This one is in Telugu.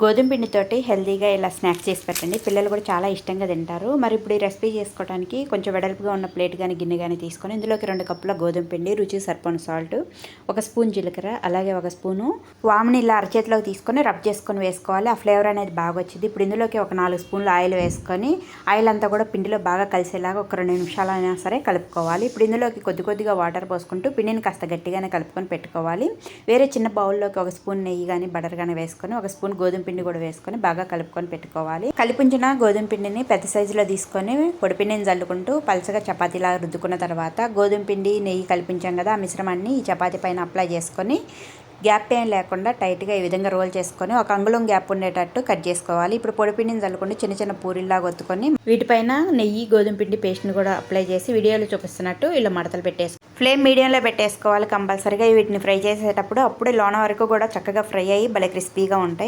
గోధుమ పిండితోటి హెల్తీగా ఇలా స్నాక్స్ చేసి పెట్టండి. పిల్లలు కూడా చాలా ఇష్టంగా తింటారు. మరి ఇప్పుడు ఈ రెసిపీ చేసుకోవడానికి కొంచెం వెడల్పుగా ఉన్న ప్లేట్ కానీ గిన్నె కానీ తీసుకొని ఇందులోకి రెండు కప్పుల గోధుమ పిండి రుచి సరిపోని సాల్ట్ ఒక స్పూన్ జీలకర్ర అలాగే ఒక స్పూను వాముని ఇలా అరచేతిలోకి తీసుకొని రబ్ చేసుకొని వేసుకోవాలి. ఆ ఫ్లేవర్ అనేది బాగా వచ్చింది. ఇప్పుడు ఇందులోకి ఒక నాలుగు స్పూన్లు ఆయిల్ వేసుకొని ఆయిల్ అంతా కూడా పిండిలో బాగా కలిసేలాగా ఒక రెండు నిమిషాలైనా సరే కలుపుకోవాలి. ఇప్పుడు ఇందులోకి కొద్ది కొద్దిగా వాటర్ పోసుకుంటూ పిండిని కాస్త గట్టిగానే కలుపుకొని పెట్టుకోవాలి. వేరే చిన్న బౌల్లోకి ఒక స్పూన్ నెయ్యి కానీ బటర్ కానీ వేసుకొని ఒక స్పూన్ గోధుమ పిండి కూడా వేసుకొని బాగా కలుపుకొని పెట్టుకోవాలి. కలిపించిన గోధుమ పిండిని పెద్ద సైజులో తీసుకొని పొడిపిండిని చల్లుకుంటూ పలచగా చపాతీలా రుద్దుకున్న తర్వాత గోధుమ పిండి నెయ్యి కల్పించాం కదా ఆ మిశ్రమాన్ని ఈ చపాతీ పైన అప్లై చేసుకొని గ్యాప్ ఏం లేకుండా టైట్గా ఈ విధంగా రోల్ చేసుకొని ఒక అంగుళం గ్యాప్ ఉండేటట్టు కట్ చేసుకోవాలి. ఇప్పుడు పొడిపిండిని చల్లుకుంటూ చిన్న చిన్న పూరిల్లాగా ఒత్తుకొని వీటిపైన నెయ్యి గోధుమ పిండి పేస్ట్ని కూడా అప్లై చేసి వీడియోలో చూపిస్తున్నట్టు ఇలా మడతలు పెట్టేసి ఫ్లేమ్ మీడియంలో పెట్టేసుకోవాలి కంపల్సరీగా. వీటిని ఫ్రై చేసేటప్పుడు అప్పుడే లోన వరకు కూడా చక్కగా ఫ్రై అయ్యి భలే క్రిస్పీగా ఉంటాయి.